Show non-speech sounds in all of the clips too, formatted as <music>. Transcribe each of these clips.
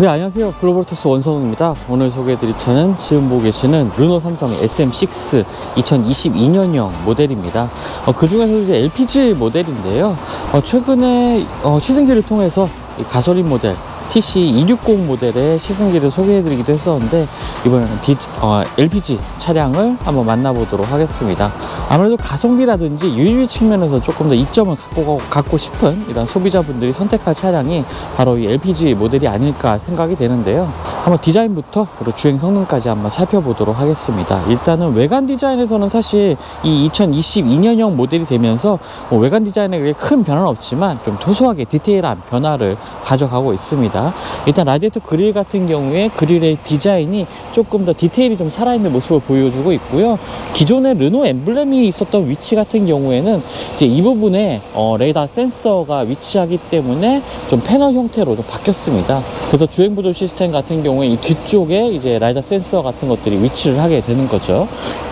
네 안녕하세요. 글로벌토스 원성입니다. 오늘 소개해드릴 차는 지금 보고 계시는 르노 삼성 SM6 2022년형 모델입니다. 어, 그 중에서 이제 LPG 모델인데요. 어, 최근에 어, 시승기를 통해서 이 가솔린 모델 TC260 모델의 시승기를 소개해드리기도 했었는데 이번에는 디, 어, LPG 차량을 한번 만나보도록 하겠습니다. 아무래도 가성비라든지 유의미 측면에서 조금 더 이점을 갖고, 갖고 싶은 이런 소비자분들이 선택할 차량이 바로 이 LPG 모델이 아닐까 생각이 되는데요. 한번 디자인부터 그리고 주행 성능까지 한번 살펴보도록 하겠습니다. 일단은 외관 디자인에서는 사실 이 2022년형 모델이 되면서 뭐 외관 디자인에 큰 변화는 없지만 좀 소소하게 디테일한 변화를 가져가고 있습니다. 일단 라디에이터 그릴 같은 경우에 그릴의 디자인이 조금 더 디테일이 좀 살아있는 모습을 보여주고 있고요. 기존의 르노 엠블렘이 있었던 위치 같은 경우에는 이제 이 부분에 어, 레이더 센서가 위치하기 때문에 좀 패널 형태로 좀 바뀌었습니다. 그래서 주행 보조 시스템 같은 경우에 이 뒤쪽에 이제 라이더 센서 같은 것들이 위치를 하게 되는 거죠.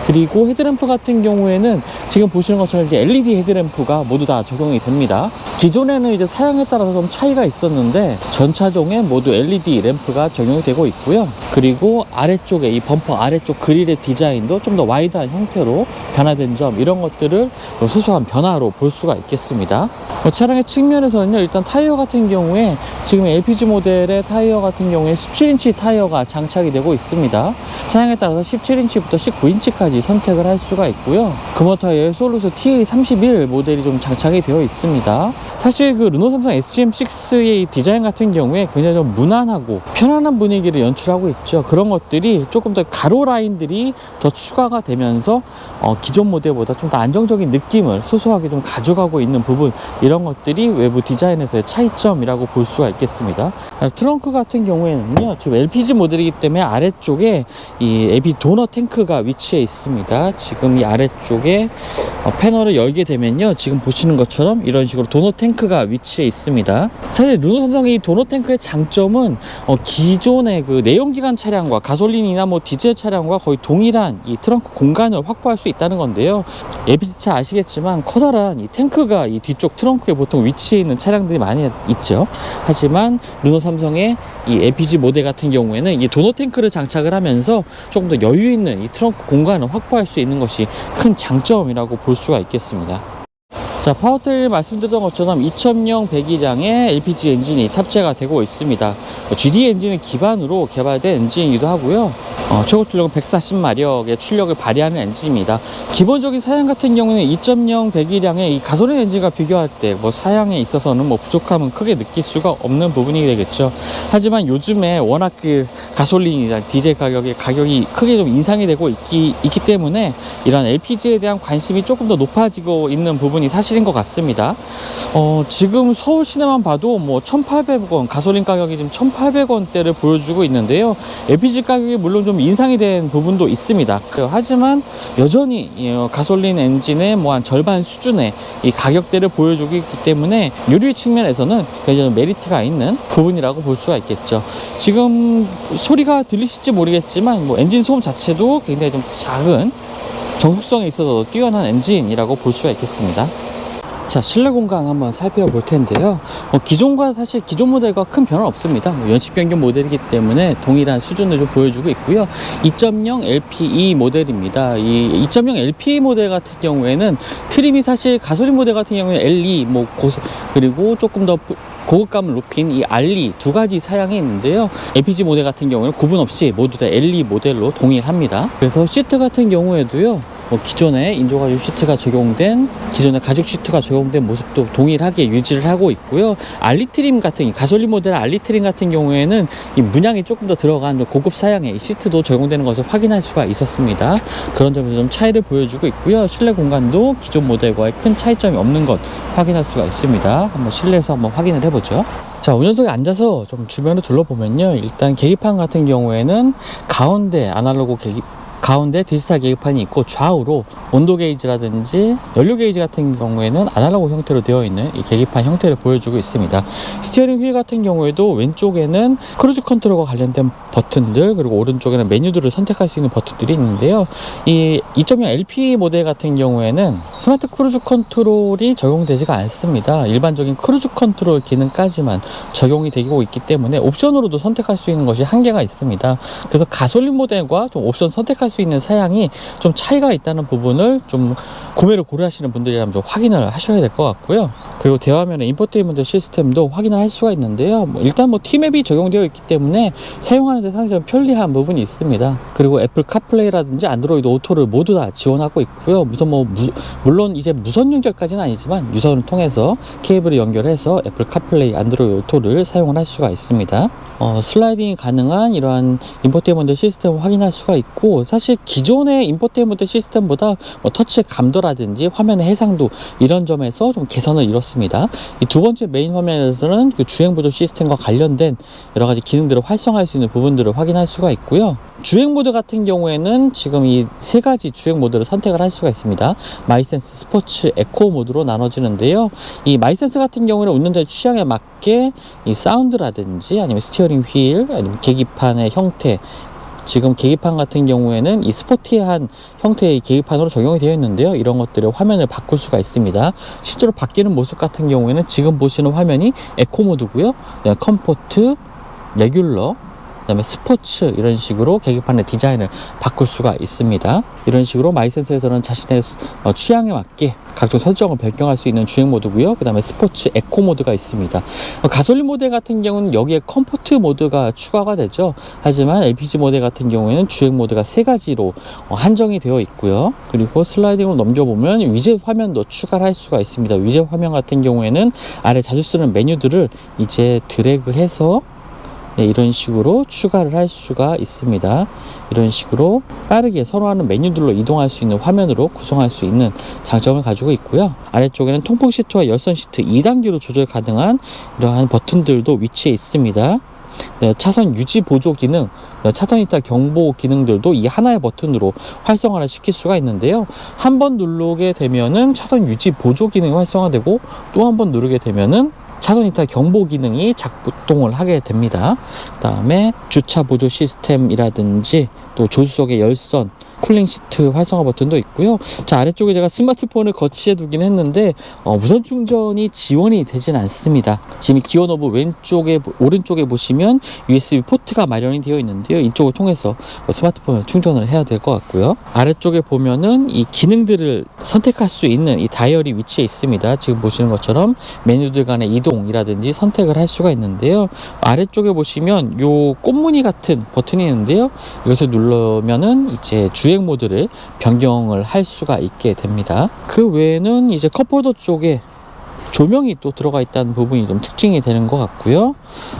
그리고 헤드램프 같은 경우에는 지금 보시는 것처럼 이제 LED 헤드램프가 모두 다 적용이 됩니다. 기존에는 이제 사양에 따라서 좀 차이가 있었는데 전차 종에 모두 LED 램프가 적용이 되고 있고요. 그리고 아래쪽에 이 범퍼 아래쪽 그릴의 디자인도 좀 더 와이드한 형태로 변화된 점 이런 것들을 좀 소소한 변화로 볼 수가 있겠습니다. 어, 차량의 측면에서는요 일단 타이어 같은 경우에 지금 LPG 모델의 타이어 같은 경우에 17인치 타이어가 장착이 되고 있습니다. 사양에 따라서 17인치부터 19인치까지 선택을 할 수가 있고요. 금호 타이어에 솔루스 TA31 모델이 좀 장착이 되어 있습니다. 사실 그 르노 삼성 SGM6의 디자인 같은 경우에 굉장히 좀 무난하고 편안한 분위기를 연출하고 있죠. 그런 것들이 조금 더 가로 라인들이 더 추가가 되면서 어, 기존 모델보다 좀 더 안정적인 느낌을 소소하게 좀 가져가고 있는 부분 이런 것들이 외부 디자인에서의 차이점이라고 볼 수가 있겠습니다. 아, 트렁크 같은 경우에는요 지금 LPG 모델이기 때문에 아래쪽에 이 LP 도너 탱크가 위치해 있습니다. 지금 이 아래쪽에 어, 패널을 열게 되면요 지금 보시는 것처럼 이런 식으로 도너 탱크가 위치해 있습니다. 사실 르노 삼성의 이 도너 탱크 의 장점은 어, 기존의 그 내연기관 차량과 가솔린이나 뭐 디젤 차량과 거의 동일한 이 트렁크 공간을 확보할 수 있다는 건데요. LPG 차 아시겠지만 커다란 이 탱크가 이 뒤쪽 트렁크에 보통 위치해 있는 차량들이 많이 있죠. 하지만 르노 삼성의 이 LPG 모델 같은 경우에는 이 도너 탱크를 장착을 하면서 조금 더 여유 있는 이 트렁크 공간을 확보할 수 있는 것이 큰 장점이라고 볼 수가 있겠습니다. 자, 파워트레인 말씀드렸던 것처럼 2000형 배기량의 LPG 엔진이 탑재가 되고 있습니다. 뭐 GD 엔진을 기반으로 개발된 엔진이기도 하고요. 어, 최고 출력은 140마력의 출력을 발휘하는 엔진입니다. 기본적인 사양 같은 경우는 2.0 배기량의 이 가솔린 엔진과 비교할 때 뭐 사양에 있어서는 뭐 부족함은 크게 느낄 수가 없는 부분이 되겠죠. 하지만 요즘에 워낙 그 가솔린이나 디젤 가격의 가격이 크게 좀 인상이 되고 있기, 있기 때문에 이런 LPG에 대한 관심이 조금 더 높아지고 있는 부분이 사실인 것 같습니다. 어, 지금 서울 시내만 봐도 뭐 1,800원, 가솔린 가격이 지금 1,800원대를 보여주고 있는데요. LPG 가격이 물론 좀 인상이 된 부분도 있습니다. 하지만 여전히 이, 어, 가솔린 엔진의 뭐 한 절반 수준의 이 가격대를 보여주고 있기 때문에 유리 측면에서는 굉장히 메리트가 있는 부분이라고 볼 수가 있겠죠. 지금 소리가 들리실지 모르겠지만 뭐 엔진 소음 자체도 굉장히 좀 작은 정숙성에 있어서 뛰어난 엔진이라고 볼 수가 있겠습니다. 자, 실내 공간 한번 살펴볼 텐데요. 어, 기존과 사실 기존 모델과 큰 변화는 없습니다. 뭐 연식 변경 모델이기 때문에 동일한 수준을 좀 보여주고 있고요. 2.0 LPE 모델입니다. 이 2.0 LPE 모델 같은 경우에는 트림이 사실 가솔린 모델 같은 경우에 LE 뭐 고스 그리고 조금 더 부- 고급감을 높인 이 RE 두 가지 사양이 있는데요. LPG 모델 같은 경우는 구분 없이 모두 다 LE 모델로 동일합니다. 그래서 시트 같은 경우에도요. 뭐 기존에 인조가죽 시트가 적용된 기존의 가죽 시트가 적용된 모습도 동일하게 유지를 하고 있고요. 알리트림 같은 이 가솔린 모델 알리트림 같은 경우에는 이 문양이 조금 더 들어간 좀 고급 사양의 이 시트도 적용되는 것을 확인할 수가 있었습니다. 그런 점에서 좀 차이를 보여주고 있고요. 실내 공간도 기존 모델과의 큰 차이점이 없는 것 확인할 수가 있습니다. 한번 실내에서 한번 확인을 해보죠. 자, 운전석에 앉아서 좀 주변을 둘러보면요. 일단 계기판 같은 경우에는 가운데 아날로그 계기, 가운데 디지털 계기판이 있고 좌우로 온도 게이지라든지 연료 게이지 같은 경우에는 아날로그 형태로 되어 있는 이 계기판 형태를 보여주고 있습니다. 스티어링 휠 같은 경우에도 왼쪽에는 크루즈 컨트롤과 관련된 버튼들 그리고 오른쪽에는 메뉴들을 선택할 수 있는 버튼들이 있는데요. 이 2.0 LP 모델 같은 경우에는 스마트 크루즈 컨트롤이 적용되지가 않습니다. 일반적인 크루즈 컨트롤 기능까지만 적용이 되고 있기 때문에 옵션으로도 선택할 수 있는 것이 한계가 있습니다. 그래서 가솔린 모델과 좀 옵션 선택할 수 있는 사양이 좀 차이가 있다는 부분을 좀 구매를 고려하시는 분들이라면 좀 확인을 하셔야 될 것 같고요. 그리고 대화면의 인포테인먼트 시스템도 확인을 할 수가 있는데요. 뭐 일단 뭐 T맵이 적용되어 있기 때문에 사용하는 데 상당히 좀 편리한 부분이 있습니다. 그리고 애플 카플레이라든지 안드로이드 오토를 모두 다 지원하고 있고요. 무선 뭐 무- 물론 이제 무선 연결까지는 아니지만 유선을 통해서 케이블을 연결해서 애플 카플레이 안드로이드 오토를 사용을 할 수가 있습니다. 어, 슬라이딩이 가능한 이러한 인포테인먼트 시스템을 확인할 수가 있고 사실 기존의 인포테인먼트 시스템보다 뭐 터치의 감도라든지 화면의 해상도 이런 점에서 좀 개선을 이뤘습니다. 이두 번째 메인 화면에서는 그 주행 보조 시스템과 관련된 여러 가지 기능들을 활성화할 수 있는 부분들을 확인할 수가 있고요. 주행 모드 같은 경우에는 지금 이 세 가지 주행 모드를 선택을 할 수가 있습니다. 마이센스, 스포츠, 에코 모드로 나눠지는데요. 이 마이센스 같은 경우는 운전자의 취향에 맞게 이 사운드라든지 아니면 스티어링 휠, 아니면 계기판의 형태, 지금 계기판 같은 경우에는 이 스포티한 형태의 계기판으로 적용이 되어 있는데요. 이런 것들의 화면을 바꿀 수가 있습니다. 실제로 바뀌는 모습 같은 경우에는 지금 보시는 화면이 에코 모드고요. 그다음에 컴포트, 레귤러, 그다음에 스포츠 이런 식으로 계기판의 디자인을 바꿀 수가 있습니다. 이런 식으로 마이센서에서는 자신의 어, 취향에 맞게 각종 설정을 변경할 수 있는 주행 모드고요. 그다음에 스포츠 에코 모드가 있습니다. 어, 가솔린 모델 같은 경우는 여기에 컴포트 모드가 추가가 되죠. 하지만 LPG 모델 같은 경우에는 주행 모드가 세 가지로 어, 한정이 되어 있고요. 그리고 슬라이딩으로 넘겨보면 위젯 화면도 추가를 할 수가 있습니다. 위젯 화면 같은 경우에는 아래 자주 쓰는 메뉴들을 이제 드래그해서 네, 이런 식으로 추가를 할 수가 있습니다. 이런 식으로 빠르게 선호하는 메뉴들로 이동할 수 있는 화면으로 구성할 수 있는 장점을 가지고 있고요. 아래쪽에는 통풍 시트와 열선 시트 2단계로 조절 가능한 이러한 버튼들도 위치해 있습니다. 네, 차선 유지 보조 기능, 네, 차선 이탈 경보 기능들도 이 하나의 버튼으로 활성화를 시킬 수가 있는데요. 한 번 누르게 되면은 차선 유지 보조 기능이 활성화되고 또 한 번 누르게 되면은 차선 이탈 경보 기능이 작동을 하게 됩니다. 그 다음에 주차 보조 시스템이라든지 또 조수석의 열선, 쿨링 시트 활성화 버튼도 있고요. 자 아래쪽에 제가 스마트폰을 거치해 두긴 했는데 어, 무선 충전이 지원이 되진 않습니다. 지금 이 기어 노브 왼쪽에 오른쪽에 보시면 USB 포트가 마련이 되어 있는데요. 이쪽을 통해서 스마트폰을 충전을 해야 될 것 같고요. 아래쪽에 보면은 이 기능들을 선택할 수 있는 이 다이얼이 위치해 있습니다. 지금 보시는 것처럼 메뉴들 간의 이동이라든지 선택을 할 수가 있는데요. 아래쪽에 보시면 요 꽃무늬 같은 버튼이 있는데요. 이것을 누르면은 이제 주행 모드를 변경을 할 수가 있게 됩니다. 그 외에는 이제 컵홀더 쪽에 조명이 또 들어가 있다는 부분이 좀 특징이 되는 것 같고요.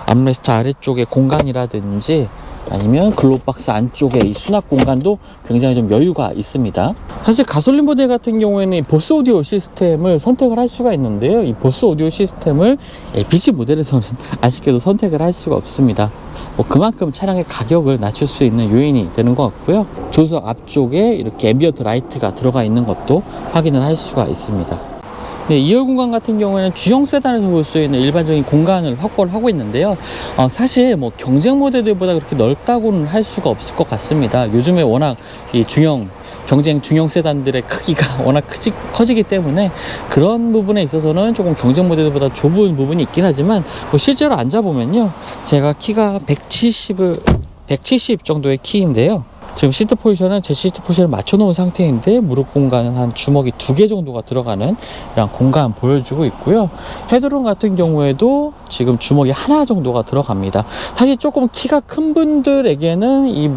암레스트 아래쪽에 공간이라든지 아니면 글로박스 안쪽에 이 수납 공간도 굉장히 좀 여유가 있습니다. 사실 가솔린 모델 같은 경우에는 이 보스 오디오 시스템을 선택을 할 수가 있는데요. 이 보스 오디오 시스템을 LPG 모델에서는 <laughs> 아쉽게도 선택을 할 수가 없습니다. 뭐 그만큼 차량의 가격을 낮출 수 있는 요인이 되는 것 같고요. 조수석 앞쪽에 이렇게 앰비언트 라이트가 들어가 있는 것도 확인을 할 수가 있습니다. 네, 2열 공간 같은 경우에는 주형 세단에서 볼 수 있는 일반적인 공간을 확보를 하고 있는데요. 어, 사실 뭐 경쟁 모델들보다 그렇게 넓다고는 할 수가 없을 것 같습니다. 요즘에 워낙 이 중형 경쟁 중형 세단들의 크기가 <laughs> 워낙 크지, 커지기 때문에 그런 부분에 있어서는 조금 경쟁 모델보다 좁은 부분이 있긴 하지만 뭐 실제로 앉아보면요. 제가 키가 170을 170 정도의 키인데요. 지금 시트 포지션은 제 시트 포지션을 맞춰놓은 상태인데 무릎 공간은 한 주먹이 두 개 정도가 들어가는 이런 공간 보여주고 있고요. 헤드룸 같은 경우에도 지금 주먹이 하나 정도가 들어갑니다. 사실 조금 키가 큰 분들에게는 이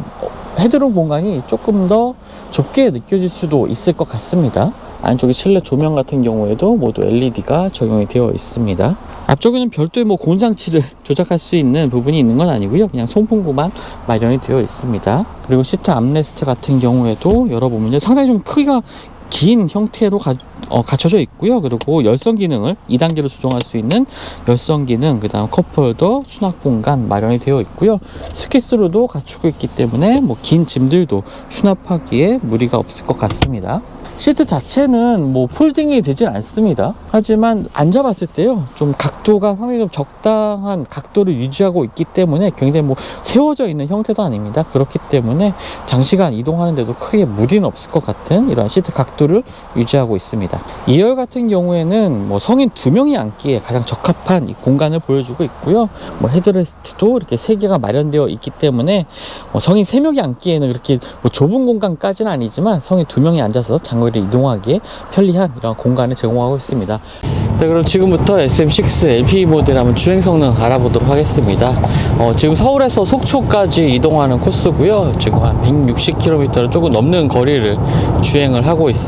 헤드룸 공간이 조금 더 좁게 느껴질 수도 있을 것 같습니다. 안쪽에 실내 조명 같은 경우에도 모두 LED가 적용이 되어 있습니다. 앞쪽에는 별도의 뭐 공장치를 <laughs> 조작할 수 있는 부분이 있는 건 아니고요. 그냥 송풍구만 마련이 되어 있습니다. 그리고 시트 암레스트 같은 경우에도 열어보면요. 상당히 좀 크기가 긴 형태로 가, 어, 갖춰져 있고요. 그리고 열선 기능을 2단계로 조정할 수 있는 열선 기능, 그 다음 컵홀더, 수납 공간 마련이 되어 있고요. 스키스로도 갖추고 있기 때문에 뭐 긴 짐들도 수납하기에 무리가 없을 것 같습니다. 시트 자체는 뭐 폴딩이 되진 않습니다. 하지만 앉아봤을 때요, 좀 각도가 상당히 좀 적당한 각도를 유지하고 있기 때문에 굉장히 뭐 세워져 있는 형태도 아닙니다. 그렇기 때문에 장시간 이동하는데도 크게 무리는 없을 것 같은 이런 시트 각도 를 유지하고 있습니다. 2열 같은 경우에는 뭐 성인 두 명이 앉기에 가장 적합한 이 공간을 보여주고 있고요. 뭐 헤드레스트도 이렇게 세 개가 마련되어 있기 때문에 뭐 성인 세 명이 앉기에는 그렇게 뭐 좁은 공간까지는 아니지만 성인 두 명이 앉아서 장거리를 이동하기에 편리한 이런 공간을 제공하고 있습니다. 네, 그럼 지금부터 SM6 LP 모델 한번 주행 성능 알아보도록 하겠습니다. 어, 지금 서울에서 속초까지 이동하는 코스고요. 지금 한 160km를 조금 넘는 거리를 주행을 하고 있습니다.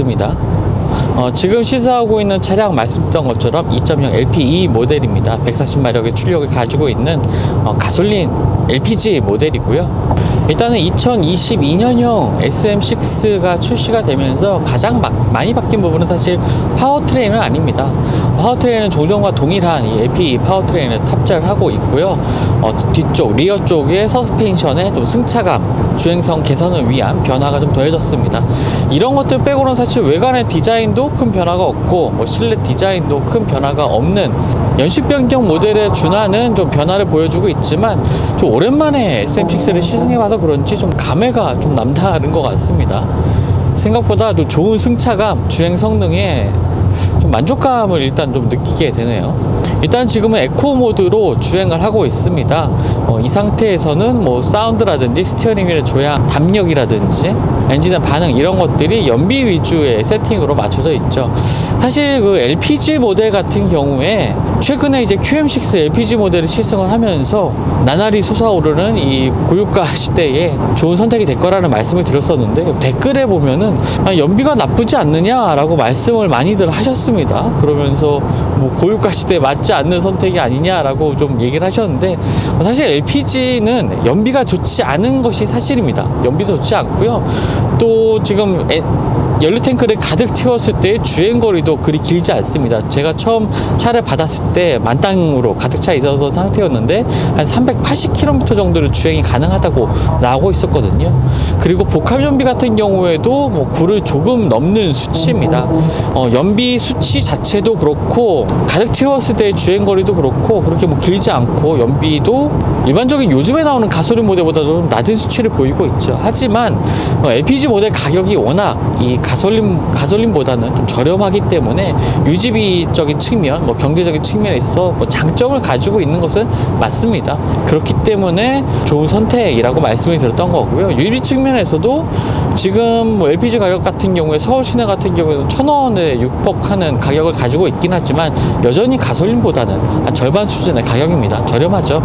어, 지금 시사하고 있는 차량 말씀드렸던 것처럼 2.0 LPE 모델입니다. 140마력의 출력을 가지고 있는 어, 가솔린 LPG 모델이고요. 일단은 2022년형 SM6가 출시가 되면서 가장 막, 많이 바뀐 부분은 사실 파워트레인은 아닙니다. 파워트레인은 종전과 동일한 이 LPE 파워트레인을 탑재를 하고 있고요. 어, 뒤쪽, 리어 쪽에 서스펜션의 좀 승차감, 주행성 개선을 위한 변화가 좀 더해졌습니다. 이런 것들 빼고는 사실 외관의 디자인도 큰 변화가 없고 뭐 실내 디자인도 큰 변화가 없는 연식 변경 모델에 준하는 좀 변화를 보여주고 있지만 좀 오랜만에 SM6를 시승해봐서 그런지 좀 감회가 좀 남다른 것 같습니다. 생각보다 또 좋은 승차감, 주행 성능에 좀 만족감을 일단 좀 느끼게 되네요. 일단 지금은 에코 모드로 주행을 하고 있습니다. 어, 이 상태에서는 뭐 사운드라든지 스티어링 휠의 조향, 담력이라든지 엔진의 반응 이런 것들이 연비 위주의 세팅으로 맞춰져 있죠. 사실 그 LPG 모델 같은 경우에 최근에 이제 QM6 LPG 모델을 시승을 하면서 나날이 솟아오르는 이 고유가 <laughs> 시대에 좋은 선택이 될 거라는 말씀을 드렸었는데 댓글에 보면은 아, 연비가 나쁘지 않느냐라고 말씀을 많이들 하셨습니다. 그러면서 뭐 고유가 시대에 맞지 않는 선택이 아니냐라고 좀 얘기를 하셨는데 사실 LPG는 연비가 좋지 않은 것이 사실입니다. 연비도 좋지 않고요. 또 지금 에- 연료 탱크를 가득 채웠을 때 주행 거리도 그리 길지 않습니다. 제가 처음 차를 받았을 때 만땅으로 가득 차 있어서 상태였는데 한 380km 정도를 주행이 가능하다고 나오고 있었거든요. 그리고 복합 연비 같은 경우에도 뭐 9를 조금 넘는 수치입니다. 어, 연비 수치 자체도 그렇고 가득 채웠을 때 주행 거리도 그렇고 그렇게 뭐 길지 않고 연비도 일반적인 요즘에 나오는 가솔린 모델보다 좀 낮은 수치를 보이고 있죠. 하지만 어, LPG 모델 가격이 워낙 이 가솔린 가솔린보다는 좀 저렴하기 때문에 유지비적인 측면, 뭐 경제적인 측면에 있어서 뭐 장점을 가지고 있는 것은 맞습니다. 그렇기 때문에 좋은 선택이라고 말씀을 드렸던 거고요. 유지비 측면에서도 지금 뭐 LPG 가격 같은 경우에 서울 시내 같은 경우에는 천 원에 육박하는 가격을 가지고 있긴 하지만 여전히 가솔린보다는 한 절반 수준의 가격입니다. 저렴하죠.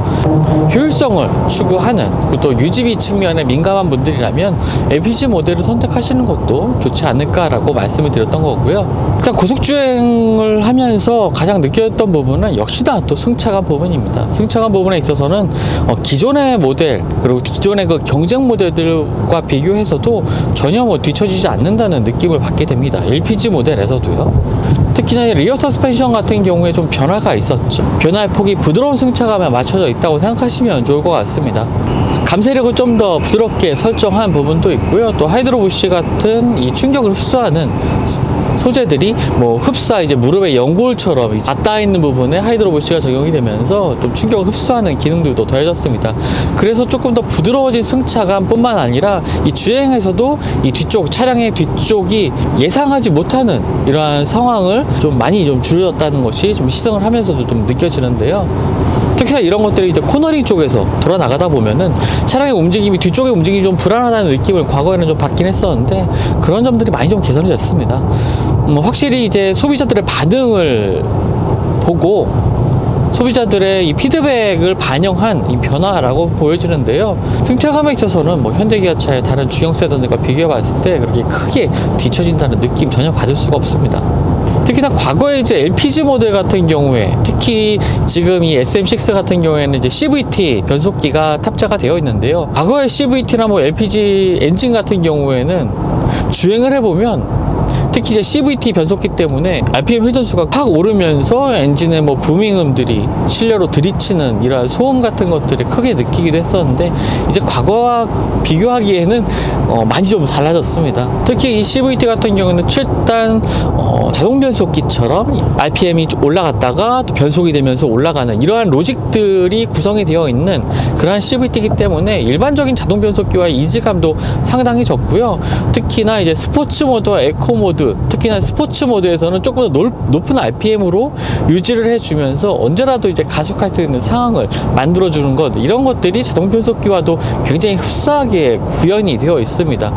효율성을 추구하는 그또 유지비 측면에 민감한 분들이라면 LPG 모델을 선택하시는 것도 좋지 않을까 라고 말씀을 드렸던 거고요. 일단 고속주행을 하면서 가장 느꼈던 부분은 역시나 또 승차감 부분입니다. 승차감 부분에 있어서는 어, 기존의 모델 그리고 기존의 그 경쟁 모델들과 비교해서도 전혀 뭐 뒤처지지 않는다는 느낌을 받게 됩니다. LPG 모델에서도요. 특히나 이 리어 서스펜션 같은 경우에 좀 변화가 있었죠. 변화의 폭이 부드러운 승차감에 맞춰져 있다고 생각하시면 좋을 것 같습니다. 감쇄력을 좀 더 부드럽게 설정한 부분도 있고요. 또 하이드로 부시 같은 이 충격을 흡수하는 소- 소재들이 뭐 흡사 이제 무릎의 연골처럼 닿아 있는 부분에 하이드로 부시가 적용이 되면서 좀 충격을 흡수하는 기능들도 더해졌습니다. 그래서 조금 더 부드러워진 승차감뿐만 아니라 이 주행에서도 이 뒤쪽 차량의 뒤쪽이 예상하지 못하는 이러한 상황을 좀 많이 좀 줄여졌다는 것이 좀 시승을 하면서도 좀 느껴지는데요. 특히나 이런 것들이 이제 코너링 쪽에서 돌아 나가다 보면은 차량의 움직임이 뒤쪽의 움직임이 좀 불안하다는 느낌을 과거에는 좀 받긴 했었는데 그런 점들이 많이 좀 개선이 됐습니다. 음, 확실히 이제 소비자들의 반응을 보고 소비자들의 이 피드백을 반영한 이 변화라고 보여지는데요. 승차감에 있어서는 뭐 현대기아차의 다른 중형 세단들과 비교해 봤을 때 그렇게 크게 뒤처진다는 느낌 전혀 받을 수가 없습니다. 특히나 과거에 이제 LPG 모델 같은 경우에 특히 지금 이 SM6 같은 경우에는 이제 CVT 변속기가 탑재가 되어 있는데요. 과거의 CVT나 뭐 LPG 엔진 같은 경우에는 주행을 해보면 특히 이제 CVT 변속기 때문에 RPM 회전수가 확 오르면서 엔진의 뭐 부밍음들이 실내로 들이치는 이러한 소음 같은 것들이 크게 느끼기도 했었는데 이제 과거와 비교하기에는 어, 많이 좀 달라졌습니다. 특히 이 CVT 같은 경우는 7단 어, 자동 변속기처럼 RPM이 좀 올라갔다가 또 변속이 되면서 올라가는 이러한 로직들이 구성이 되어 있는 그러한 CVT이기 때문에 일반적인 자동 변속기와의 이질감도 상당히 적고요. 특히나 이제 스포츠 모드와 에코 모드, 특히나 스포츠 모드에서는 조금 더 놀- 높은 RPM으로 유지를 해주면서 언제라도 이제 가속할 수 있는 상황을 만들어주는 것 이런 것들이 자동 변속기와도 굉장히 흡사하게 구현이 되어 있습니다.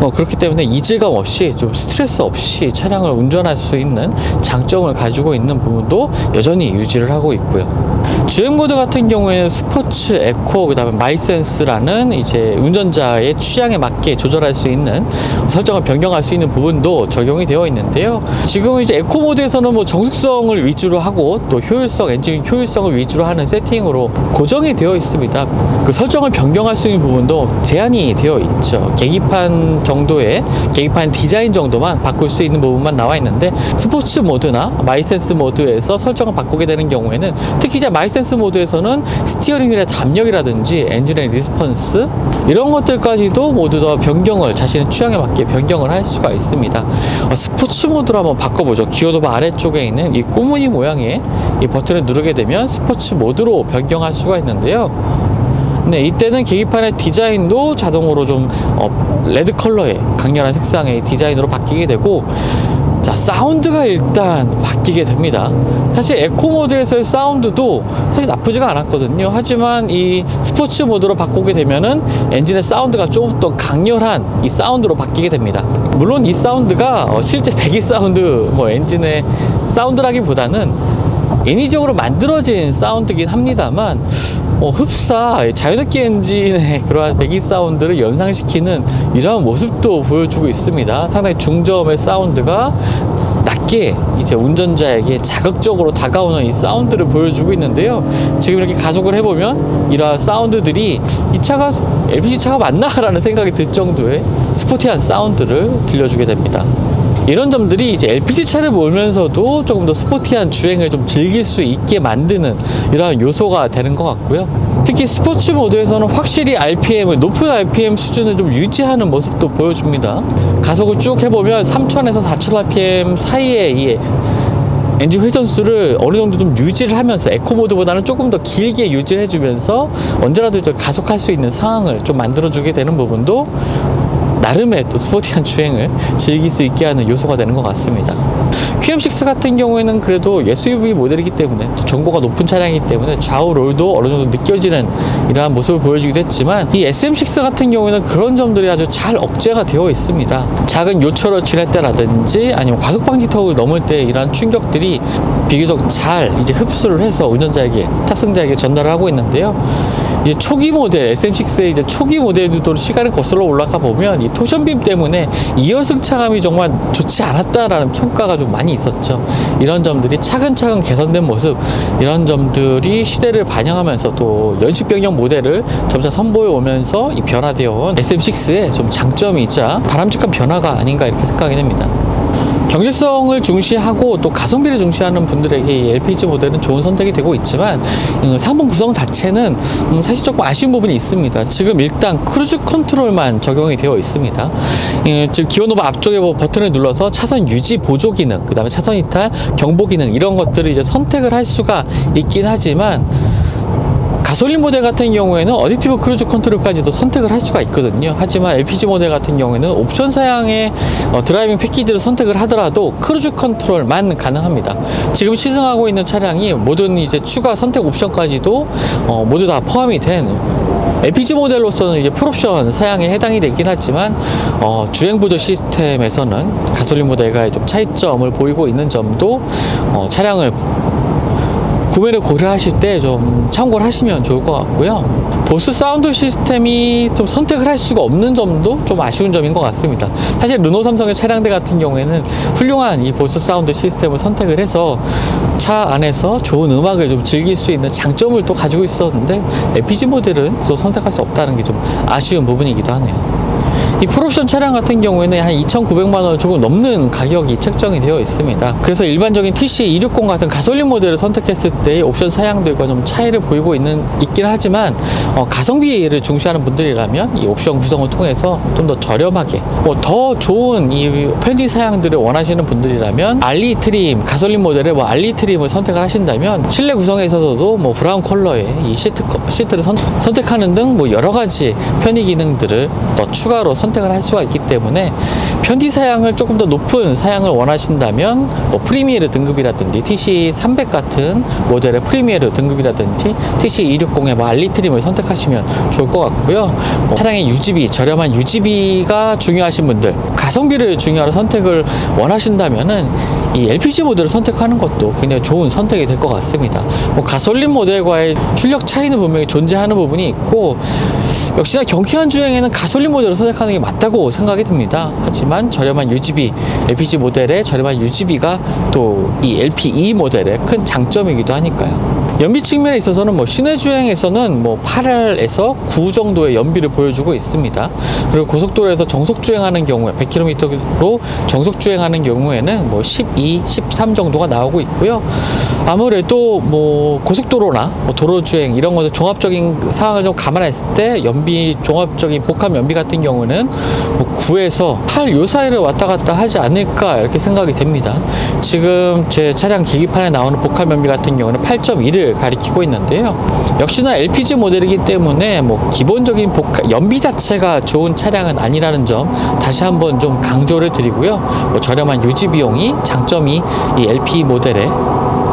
어, 그렇기 때문에 이질감 없이 좀 스트레스 없이 차량을 운전할 수 있는 장점을 가지고 있는 부분도 여전히 유지를 하고 있고요. 주행 모드 같은 경우에는 스포츠, 에코, 그다음에 마이센스라는 이제 운전자의 취향에 맞게 조절할 수 있는 설정을 변경할 수 있는 부분도 적용이 되어 있는데요. 지금 이제 에코 모드에서는 뭐 정숙성을 위주로 하고 또 효율성, 엔진 효율성을 위주로 하는 세팅으로 고정이 되어 있습니다. 그 설정을 변경할 수 있는 부분도 제한이 되어 있죠. 계기판 정도의 계기판 디자인 정도만 바꿀 수 있는 부분만 나와 있는데 스포츠 모드나 마이센스 모드에서 설정을 바꾸게 되는 경우에는 특히 이제 마이센스 모드에서는 스티어링 휠의 담력이라든지 엔진의 리스폰스 이런 것들까지도 모두 다 변경을 자신의 취향에 맞게 변경을 할 수가 있습니다. 어, 스포츠 모드로 한번 바꿔보죠. 기어도바 아래쪽에 있는 이 꼬무니 모양의 이 버튼을 누르게 되면 스포츠 모드로 변경할 수가 있는데요. 네, 이때는 계기판의 디자인도 자동으로 좀 어, 레드 컬러의 강렬한 색상의 디자인으로 바뀌게 되고 자 사운드가 일단 바뀌게 됩니다. 사실 에코 모드에서의 사운드도 사실 나쁘지가 않았거든요. 하지만 이 스포츠 모드로 바꾸게 되면은 엔진의 사운드가 조금 더 강렬한 이 사운드로 바뀌게 됩니다. 물론 이 사운드가 어, 실제 배기 사운드 뭐 엔진의 사운드라기보다는 인위적으로 만들어진 사운드긴 합니다만 어, 흡사 자연흡기 엔진의 <laughs> 그러한 배기 사운드를 연상시키는 이러한 모습도 보여주고 있습니다. 상당히 중저음의 사운드가 낮게 이제 운전자에게 자극적으로 다가오는 이 사운드를 보여주고 있는데요. 지금 이렇게 가속을 해보면 이러한 사운드들이 이 차가 LPG 차가 맞나라는 <laughs> 생각이 들 정도의 스포티한 사운드를 들려주게 됩니다. 이런 점들이 이제 LPG 차를 몰면서도 조금 더 스포티한 주행을 좀 즐길 수 있게 만드는 이러한 요소가 되는 것 같고요. 특히 스포츠 모드에서는 확실히 RPM을 높은 RPM 수준을 좀 유지하는 모습도 보여줍니다. 가속을 쭉 해보면 3000에서 4000 RPM 사이에 이 엔진 회전수를 어느 정도 좀 유지를 하면서 에코 모드보다는 조금 더 길게 유지를 해주면서 언제라도 좀 가속할 수 있는 상황을 좀 만들어주게 되는 부분도 나름의 또 스포티한 주행을 즐길 수 있게 하는 요소가 되는 것 같습니다. QM6 같은 경우에는 그래도 SUV 모델이기 때문에 또 정보가 높은 차량이기 때문에 좌우 롤도 어느 정도 느껴지는 이러한 모습을 보여주기도 했지만 이 SM6 같은 경우에는 그런 점들이 아주 잘 억제가 되어 있습니다. 작은 요철을 지날 때라든지 아니면 과속 방지 터를 넘을 때 이러한 충격들이 비교적 잘 이제 흡수를 해서 운전자에게 탑승자에게 전달을 하고 있는데요. 이제 초기 모델 SM6의 이제 초기 모델도 시간을 거슬러 올라가 보면 이 토션빔 때문에 이어 승차감이 정말 좋지 않았다라는 평가가 좀 많이 있었죠. 이런 점들이 차근차근 개선된 모습, 이런 점들이 시대를 반영하면서 또 연식 변경 모델을 점차 선보여 오면서 이 변화되어 온 SM6의 좀 장점이자 바람직한 변화가 아닌가 이렇게 생각이 됩니다. 경제성을 중시하고 또 가성비를 중시하는 분들에게 이 LPG 모델은 좋은 선택이 되고 있지만 음, 상품 구성 자체는 음, 사실 조금 아쉬운 부분이 있습니다. 지금 일단 크루즈 컨트롤만 적용이 되어 있습니다. 예, 지금 기어 노바 앞쪽에 뭐 버튼을 눌러서 차선 유지 보조 기능, 그다음에 차선 이탈 경보 기능 이런 것들을 이제 선택을 할 수가 있긴 하지만 가솔린 모델 같은 경우에는 어딕티브 크루즈 컨트롤까지도 선택을 할 수가 있거든요. 하지만 LPG 모델 같은 경우에는 옵션 사양의 어, 드라이빙 패키지를 선택을 하더라도 크루즈 컨트롤만 가능합니다. 지금 시승하고 있는 차량이 모든 이제 추가 선택 옵션까지도 어, 모두 다 포함이 된 LPG 모델로서는 이제 풀옵션 사양에 해당이 되긴 하지만 어, 주행 보조 시스템에서는 가솔린 모델과 좀 차이점을 보이고 있는 점도 어, 차량을 구매를 고려하실 때 좀 참고를 하시면 좋을 것 같고요. 보스 사운드 시스템이 좀 선택을 할 수가 없는 점도 좀 아쉬운 점인 것 같습니다. 사실 르노 삼성의 차량들 같은 경우에는 훌륭한 이 보스 사운드 시스템을 선택을 해서 차 안에서 좋은 음악을 좀 즐길 수 있는 장점을 또 가지고 있었는데 LPG 모델은 또 선택할 수 없다는 게 좀 아쉬운 부분이기도 하네요. 이 풀옵션 차량 같은 경우에는 한 2,900만 원 조금 넘는 가격이 책정이 되어 있습니다. 그래서 일반적인 TC 260 같은 가솔린 모델을 선택했을 때 옵션 사양들과 좀 차이를 보이고 있는 있긴 하지만 어, 가성비를 중시하는 분들이라면 이 옵션 구성을 통해서 좀 더 저렴하게 뭐 더 좋은 이 편지 사양들을 원하시는 분들이라면 알리 트림 가솔린 모델의 뭐 알리 트림을 선택을 하신다면 실내 구성에 있어서도 뭐 브라운 컬러의 이 시트 커- 시트를 선, 선택하는 등 뭐 여러 가지 편의 기능들을 더 추가로 선 택을 할 수가 있기 때문에 편디 사양을 조금 더 높은 사양을 원하신다면 뭐 프리미에르 등급이라든지 TC 300 같은 모델의 프리미에르 등급이라든지 TC 260의 뭐 알리 트림을 선택하시면 좋을 것 같고요. 뭐 차량의 유지비 저렴한 유지비가 중요하신 분들 가성비를 중요하로 선택을 원하신다면은 이 LPG 모델을 선택하는 것도 굉장히 좋은 선택이 될 것 같습니다. 뭐 가솔린 모델과의 출력 차이는 분명히 존재하는 부분이 있고 역시나 경쾌한 주행에는 가솔린 모델을 선택하는 게 맞다고 생각이 듭니다. 하지만 저렴한 유지비 LPG 모델의 저렴한 유지비가 또 이 LPE 모델의 큰 장점이기도 하니까요. 연비 측면에 있어서는 뭐 시내 주행에서는 뭐 8에서 9 정도의 연비를 보여주고 있습니다. 그리고 고속도로에서 정속 주행하는 경우에 100km로 정속 주행하는 경우에는 뭐 12, 13 정도가 나오고 있고요. 아무래도 뭐 고속도로나 뭐 도로 주행 이런 것들 종합적인 상황을 좀 감안했을 때 연비 종합적인 복합 연비 같은 경우는 뭐 9에서 8 요 사이를 왔다 갔다 하지 않을까 이렇게 생각이 됩니다. 지금 제 차량 계기판에 나오는 복합 연비 같은 경우는 8.1을 가리키고 있는데요. 역시나 LPG 모델이기 때문에 뭐 기본적인 복합 연비 자체가 좋은 차량은 아니라는 점 다시 한번 좀 강조를 드리고요. 뭐 저렴한 유지 비용이 장점이 이 LP 모델의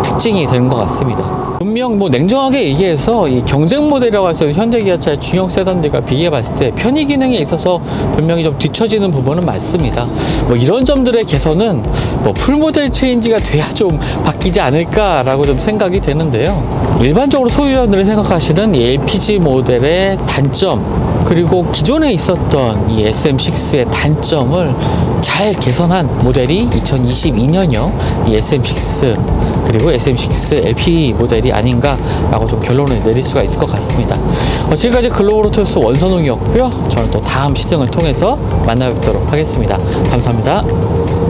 특징이 되는 것 같습니다. 분명 뭐 냉정하게 얘기해서 이 경쟁 모델이라고 해서 현대기아차의 중형 세단들과 비교해 봤을 때 편의 기능에 있어서 분명히 좀 뒤처지는 부분은 맞습니다. 뭐 이런 점들의 개선은 뭐 풀모델 체인지가 돼야 좀 바뀌지 않을까라고 좀 생각이 되는데요. 일반적으로 소유자들이 생각하시는 이 LPG 모델의 단점 그리고 기존에 있었던 이 SM6의 단점을 잘 개선한 모델이 2022년형 이 SM6 그리고 SM6 LP 모델이 아닌가라고 좀 결론을 내릴 수가 있을 것 같습니다. 어, 지금까지 글로벌로토스 원선웅이었고요. 저는 또 다음 시승을 통해서 만나뵙도록 하겠습니다. 감사합니다.